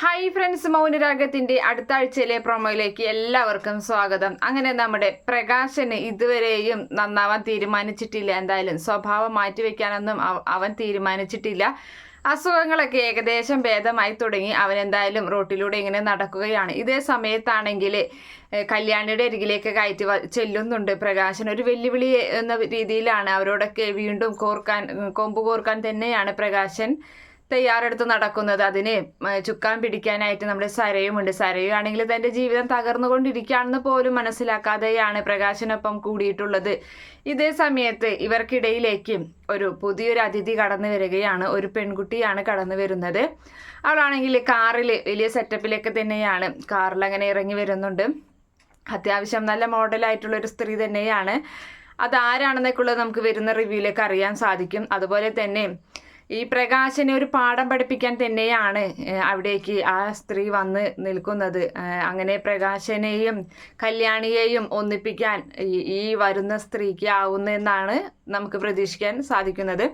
Hi friends മൗനരാഗത്തിന്റെ അടുത്ത ആഴ്ചയിലെ പ്രൊമോയിലേക്ക് എല്ലാവർക്കും സ്വാഗതം. അങ്ങനെ നമ്മുടെ പ്രകാശന് ഇതുവരെയും നന്നാവാൻ തീരുമാനിച്ചിട്ടില്ല. എന്തായാലും സ്വഭാവം മാറ്റിവെക്കാനൊന്നും അവ- അവൻ തീരുമാനിച്ചിട്ടില്ല. അസുഖങ്ങളൊക്കെ ഏകദേശം ഭേദമായി തുടങ്ങി. അവൻ എന്തായാലും റോട്ടിലൂടെ ഇങ്ങനെ നടക്കുകയാണ്. ഇതേ സമയത്താണെങ്കിൽ കല്യാണിയുടെ അരികിലേക്ക് കയറ്റി ചെല്ലുന്നുണ്ട്. പ്രകാശൻ ഒരു വെല്ലുവിളി എന്ന രീതിയിലാണ് അവരോടൊക്കെ വീണ്ടും കോർക്കാൻ കൊമ്പ് കോർക്കാൻ തന്നെയാണ് പ്രകാശൻ. തയ്യാറെടുത്ത് നടക്കുന്നത്. അതിന് ചുക്കാൻ പിടിക്കാനായിട്ട് നമ്മുടെ സരയുമുണ്ട്. സരയുവാണെങ്കിൽ തന്റെ ജീവിതം തകർന്നുകൊണ്ടിരിക്കുകയാണെന്ന് പോലും മനസ്സിലാക്കാതെയാണ് പ്രകാശനൊപ്പം കൂടിയിട്ടുള്ളത്. ഇതേ സമയത്ത് ഇവർക്കിടയിലേക്ക് ഒരു പുതിയൊരു അതിഥി കടന്നു വരികയാണ്. ഒരു പെൺകുട്ടിയാണ് കടന്നു വരുന്നത്. അവളാണെങ്കിൽ കാറിൽ വലിയ സെറ്റപ്പിലൊക്കെ തന്നെയാണ്. കാറിൽ അങ്ങനെ ഇറങ്ങി വരുന്നുണ്ട്. അത്യാവശ്യം നല്ല മോഡലായിട്ടുള്ള ഒരു സ്ത്രീ തന്നെയാണ്. അതാരാണെന്നൊക്കെയുള്ളത് നമുക്ക് വരുന്ന റിവ്യൂയിലേക്ക് അറിയാൻ സാധിക്കും. അതുപോലെ തന്നെ ഈ പ്രകാശനെ ഒരു പാഠം പഠിപ്പിക്കാൻ തന്നെയാണ് അവിടേക്ക് ആ സ്ത്രീ വന്ന് നിൽക്കുന്നത്. അങ്ങനെ പ്രകാശനെയും കല്യാണിയെയും ഒന്നിപ്പിക്കാൻ ഈ- വരുന്ന സ്ത്രീക്ക് ആവുന്നെന്നാണ് നമുക്ക് പ്രതീക്ഷിക്കാൻ സാധിക്കുന്നത്.